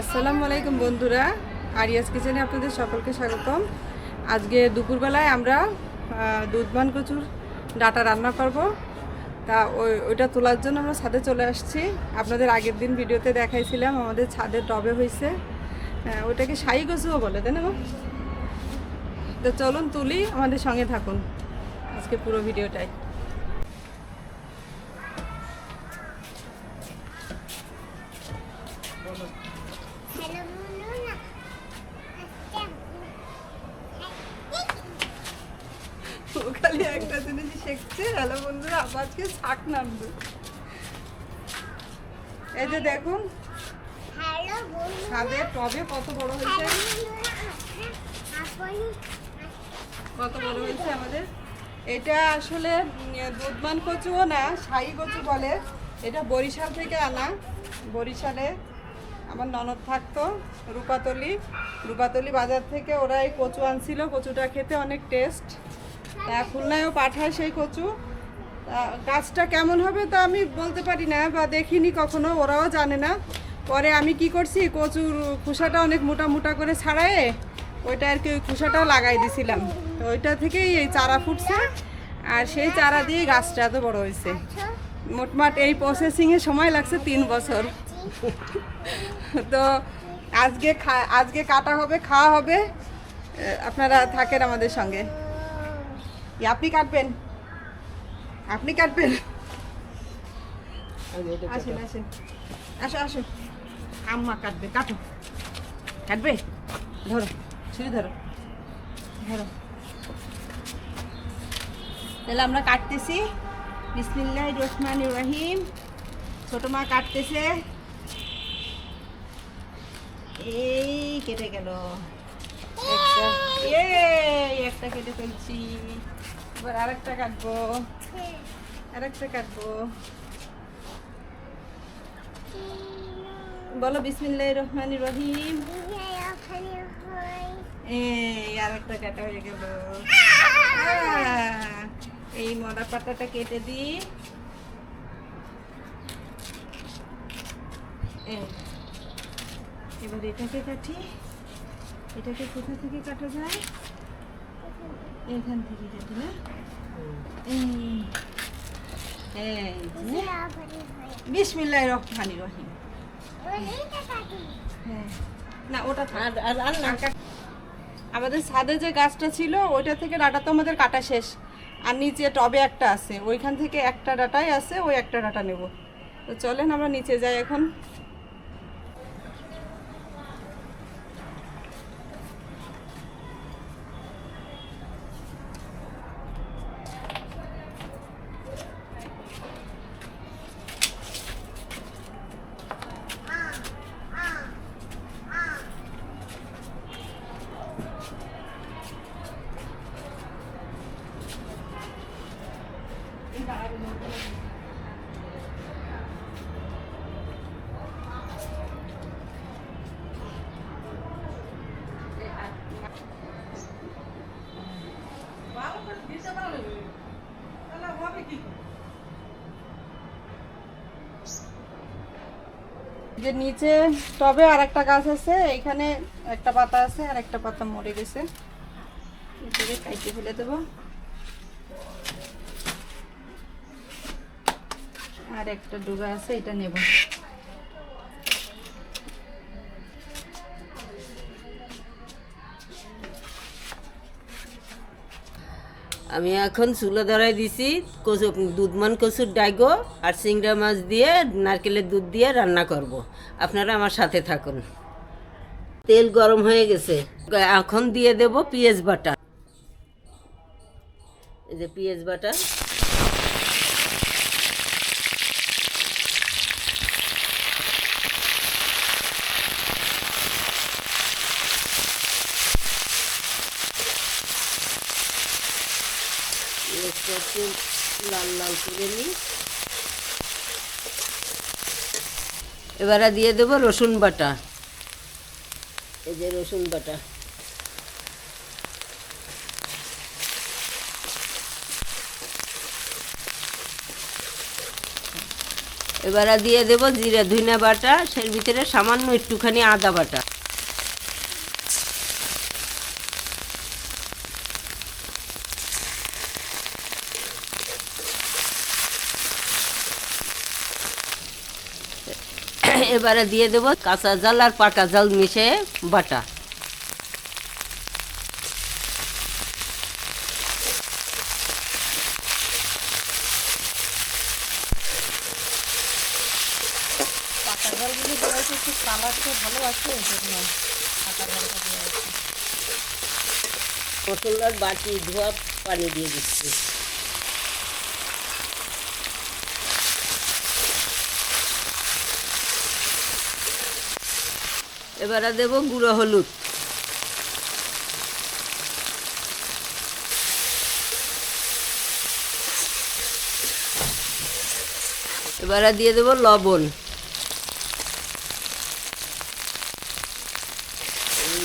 আসসালামু আলাইকুম বন্ধুরা, আরিয়াস কিচেনে আপনাদের সকলকে স্বাগতম। আজকে দুপুরবেলায় আমরা দুধমান কচুর ডাটা রান্না করব। তা ওই ওইটা তোলার জন্য আমরা ছাদে চলে আসছি। আপনাদের আগের দিন ভিডিওতে দেখাইছিলাম, আমাদের ছাদে টবে হয়েছে ওইটাকে শাহি কচুও বলে, তাই না? তো চলুন তুলি, আমাদের সঙ্গে থাকুন। আজকে পুরো ভিডিওটাই হ্যালো বন্ধুরা আজকে ও খালি একটা জিনিস শিখছে হ্যালো বন্ধুরা আজকে শাক নামবে। এই যে দেখুন হ্যালো বন্ধুরা। ছাদে টবে কত বড় হয়েছে? কত বড় হয়েছে আমাদের? এটা আসলে দুধমান কচুও না শাহি কচু বলে। এটা বরিশাল থেকে আনা। বরিশালে আমার ননদ থাকতো রূপাতলি। রূপাতলি বাজার থেকে ওরা এই কচু আনছিল। কচুটা খেতে অনেক টেস্ট। তা খুলনায়ও পাঠায় সেই কচু। গাছটা কেমন হবে তা আমি বলতে পারি না বা দেখিনি কখনো, ওরাও জানে না। পরে আমি কি করছি, কচুর খোসাটা অনেক মোটা মোটা করে ছাড়ায়ে ওইটা আর কি ওই খোসাটাও লাগাই দিছিলাম। তো ওইটা থেকেই এই চারা ফুটছে আর সেই চারা দিয়ে গাছটা এত বড় হয়েছে। মোটমাট এই প্রসেসিংয়ে সময় লাগছে তিন বছর। তো আজকে আজকে কাটা হবে, খাওয়া হবে। আপনারা থাকেন আমাদের সঙ্গে। আপনি কাটবেন? আপনি কাটবেন? আসেন আসেন। আসো আসো। আম্মা কাটবে কাটো। কাটবে? ধরো ছুরি ধরো। ধরো। তাহলে আমরা কাটতেছি। বিসমিল্লাহ রহমান রহিম। ছোট মা কাটতেছে। এই কেটে গেল। একটা একটা কেটে ফেলছি। এবার আরেকটা কাটবো। আরেকটা কাটবো। বলো বিসমিল্লাহ রহমান রহিম। এই, আরেকটা কাটা হয়ে গেল। এই মরা পাতাটা কেটে দিই। এবার এটাকে কাটি। এটাকে কোথা থেকে কাটা যায়? এখান থেকে কাটি না? হয় বিসমিল্লাহ রহমান রহিম। হ্যাঁ। না ওটা আমাদের ছাদে যে গাছটা ছিল ওইটা থেকে ডাটা তো আমাদের কাটা শেষ। আর নিচে টবে একটা আছে। ওইখান থেকে একটা ডাটাই আছে ওই একটা ডাটা নেব। তো চলেন আমরা নিচে যাই এখন। যে নিচে টবে আর একটা গাছ আছে, এখানে একটা পাতা আছে আর একটা পাতা মরে গেছে। এটাকে ফেলে দেবো। আর একটা ডুবা আছে, এটা নেব। আমি এখন চুলো ধরাই দিছি, কচু, দুধমান কচুর ডাইগো আর চিংড়া মাছ দিয়ে, নারকেলের দুধ দিয়ে রান্না করব। আপনারা আমার সাথে থাকুন। তেল গরম হয়ে গেছে। এখন দিয়ে দেব পেঁয়াজ বাটা। এই যে পেঁয়াজ বাটা পেঁয়াজটা একটু এবারে দিয়ে দেবো রসুন বাটা। এই যে রসুন বাটা। এবারে দিয়ে দেব জিরা ধুইনা বাটা সের ভিতরে সামান্য একটুখানি আদা বাটা। এবারে দিয়ে দেব কাঁচা জাল আর পাকা জাল মিশিয়ে বাটা। পাকা জলগুলো দেওয়া একটু কালারটা ভালো আছে সেজন্য পাকা জলটা দেওয়া হয়েছে মশলার বাটি ধোয়া পানি দিয়ে দিচ্ছি। এবারে দেব গুঁড়ো হলুদ। এবারে দিয়ে দেব লবণ।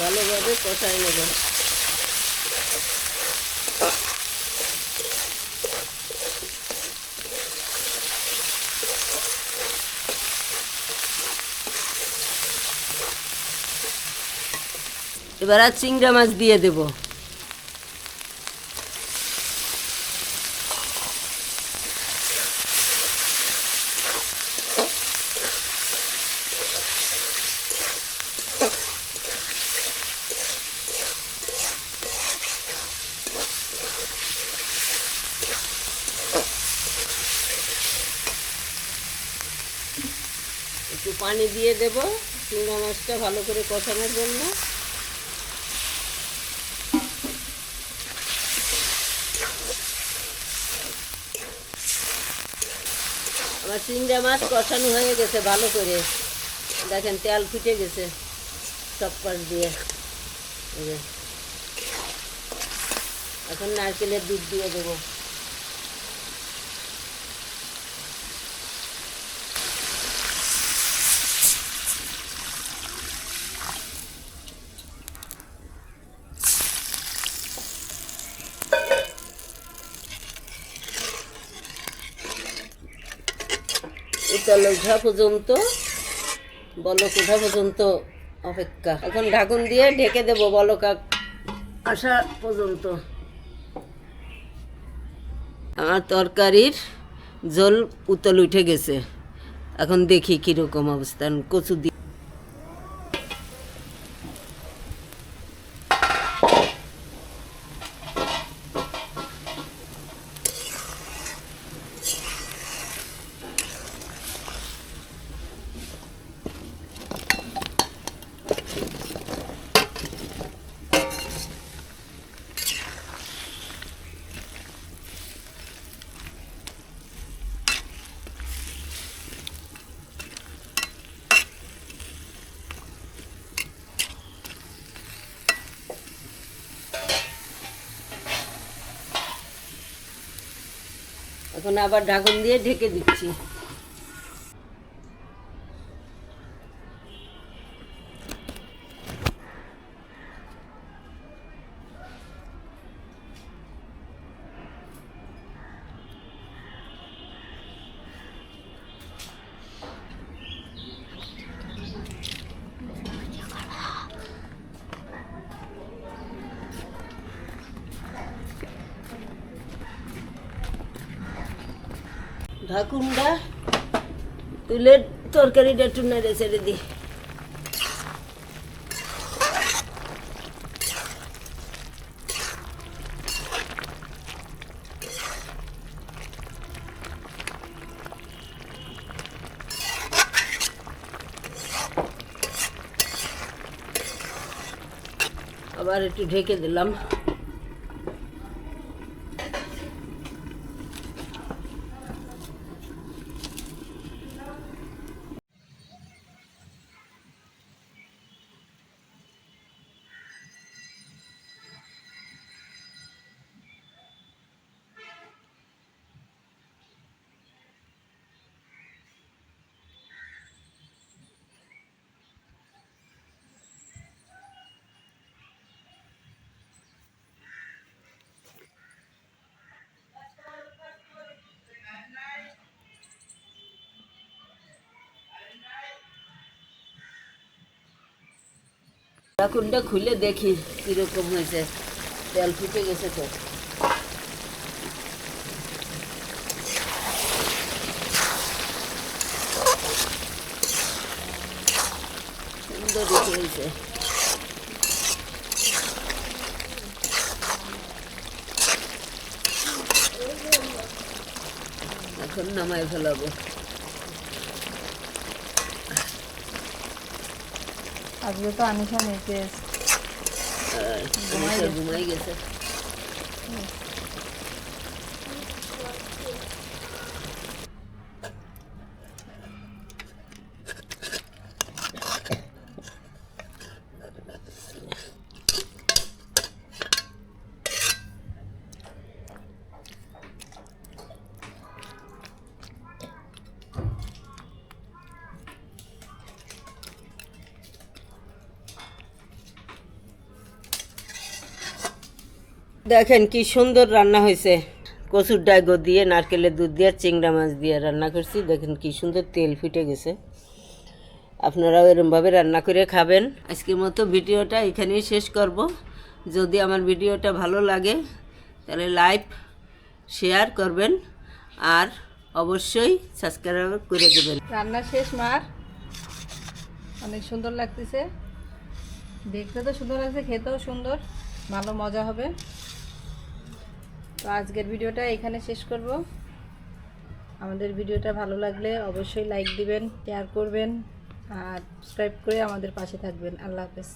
ভালোভাবে কষাই নেব। এবার আর চিংড়া মাছ দিয়ে দেব। একটু পানি দিয়ে দেব, চিংড়া মাছটা ভালো করে কষানোর জন্য। আমার চিংড়া মাছ কষানো হয়ে গেছে, ভালো করে। দেখেন, তেল ফুটে গেছে সব পাশ দিয়ে। এখন নারকেলের দুধ দিয়ে দেবো। উতল ওঠা পর্যন্ত বলক পর্যন্ত অপেক্ষা। এখন ঢাকুন দিয়ে ঢেকে দেবো বলক আসা পর্যন্ত। আমার তরকারির জল উতল উঠে গেছে। এখন দেখি কীরকম অবস্থান, কচু এখন আবার ঢাকুন দিয়ে ঢেকে দিচ্ছি। ঢাকুনটা তুলে তরকারিটা একটু নেড়ে ছেড়ে দিই। আবার একটু ঢেকে দিলাম। ঢাকুনটা খুলে দেখি কীরকম হয়েছে। তেল ফুটে গেছে তো। সুন্দর এখন নামাই ফেলাবো। আজকে তো আনিশা নিতে আর আনিশা ঘুমাই গেছে দেখেন কি সুন্দর রান্না হয়েছে। কচুর ডাইগো দিয়ে, নারকেলের দুধ দিয়ে, চিংড়া মাছ দিয়ে রান্না করছি। দেখেন কি সুন্দর তেল ফিটে গেছে। আপনারাও এরমভাবে রান্না করে খাবেন। আজকের মতো ভিডিওটা এখানেই শেষ করব। যদি আমার ভিডিওটা ভালো লাগে, তাহলে লাইক, শেয়ার করবেন আর অবশ্যই সাবস্ক্রাইব করে দেবেন। রান্না শেষ, মার। অনেক সুন্দর লাগতেছে। দেখতে তো সুন্দর লাগছে, খেতেও সুন্দর। ভালো মজা হবে। তো আজকের ভিডিওটা এখানে শেষ করব। আমাদের ভিডিওটা ভালো লাগলে অবশ্যই লাইক দিবেন শেয়ার করবেন আর সাবস্ক্রাইব করে আমাদের পাশে থাকবেন। আল্লাহ হাফেজ।